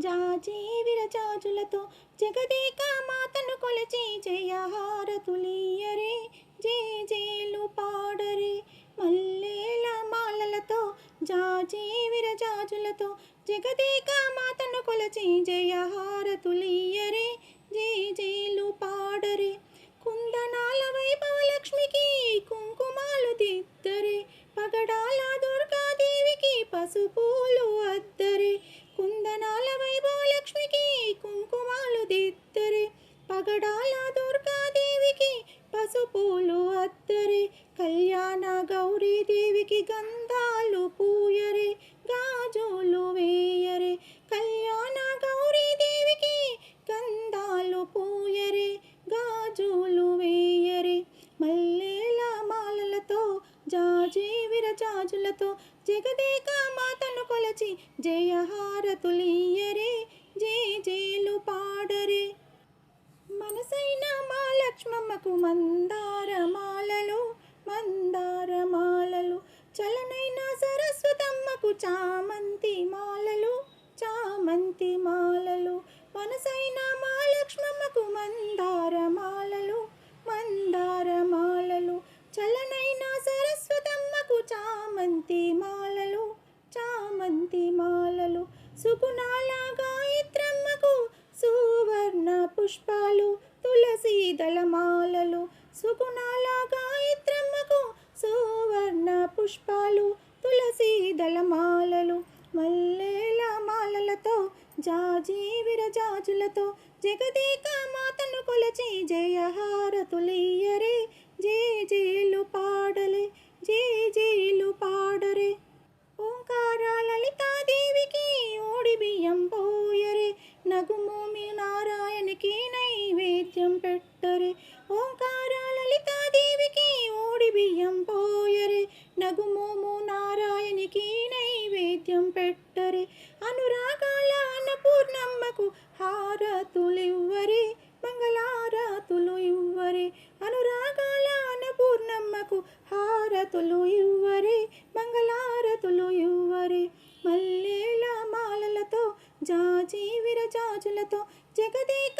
జాజీ విరజాజులతో జగదేక మాతను కొలిచి జయహారతులీయరే. జే జేలు పాడరే. మల్లేల మాలలతో జాజీ విరజాజులతో జగదేక మాతను కొలచి జయహారతులీయరే. జే జేలు పాడరే. పూలు అద్దరే కళ్యాణ గౌరీదేవికి గంధాలు పూయరే గాజులు వేయరే కళ్యాణ గౌరీదేవికి గంధాలు పూయరే గాజులు వేయరే. మల్లేల మాలలతో జాజీ విరజాజులతో జగదేక మాతను కొలచి జయహారతులీయరే చామంతి మాలలు చామంతి మాలలు. మనసైన మా లక్ష్మమ్మకు మందార మాలలు మందార మాలలు. చలనైన సరస్వతమ్మకు చామంతి మాలలు చామంతి మాలలు. సుగుణాల గాయత్రమ్మకు సువర్ణ పుష్పాలు తులసి దళమాలలు సుగుణాల గాయత్రమ్మకు సువర్ణ పుష్పాలు దళమాలలు మల్లేల మాలలతో జాజీ విరజాజులతో జగదీక మాతను కొలచి జయహారతులీయ నైవేద్యం పెట్టరే. అనురాగాల అన్నపూర్ణమ్మకు హారతులివ్వరే. మంగళారతులు ఇవ్వరే. అనురాగాల అన్నపూర్ణమ్మకు హారతులు ఇవ్వరే. మంగళారతులు ఇవ్వరే. మల్లెల మాలలతో జాజీ విరజాజులతో జగదేక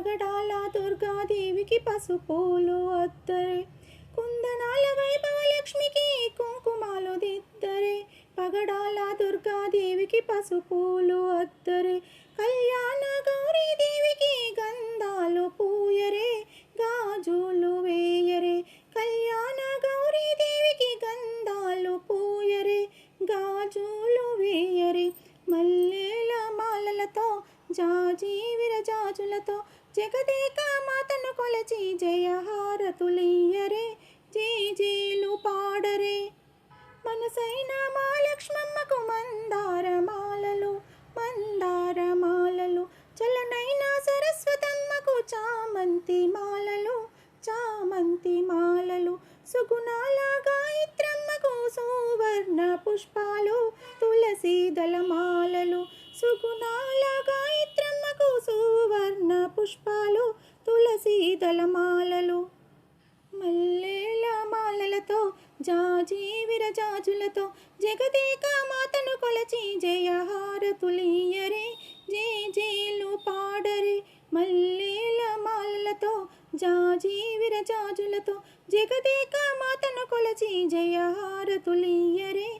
పగడాల దుర్గాదేవికి పసుపులు అద్దరే కుందనాల వైభవలక్ష్మికి కుంకుమాలు దిద్దరే. పగడాల దుర్గాదేవికి పసుపులు అద్దరే కళ్యాణ గౌరీదేవికి గంధాలు పూయరే. గాజులు వేయరే. కళ్యాణ గౌరీదేవికి గంధాలు పూయరే. గాజులు వేయరే. మల్లెల మాలలతో జాజీ విరజాజులతో జగదేక మాతను కొలచి జయహారతులీయరే జే జేలు పాడరే. మనసైన మా లక్ష్మమ్మకు మందార మాలలు మందార మాలలు చలనైన సరస్వతమ్మకు చామంతి మాలలు చామంతి మాలలు సుగుణాల గాయత్రమ్మకు సువర్ణ పుష్పాలు తులసి దళమాలలు సుగుణాల గాయత్రమ్మకు సువర్ణ పుష్పాలు తులసి దళమాలలు. మల్లెల మాలలతో జాజీ విరజాజులతో జగదేక మాతను కొలచి జయహారతులీయరే జే జేలు పాడరే. మల్లెల మాలలతో జాజీ విరజాజులతో జగదేక మాతను కొలచి జయహారతులీయరే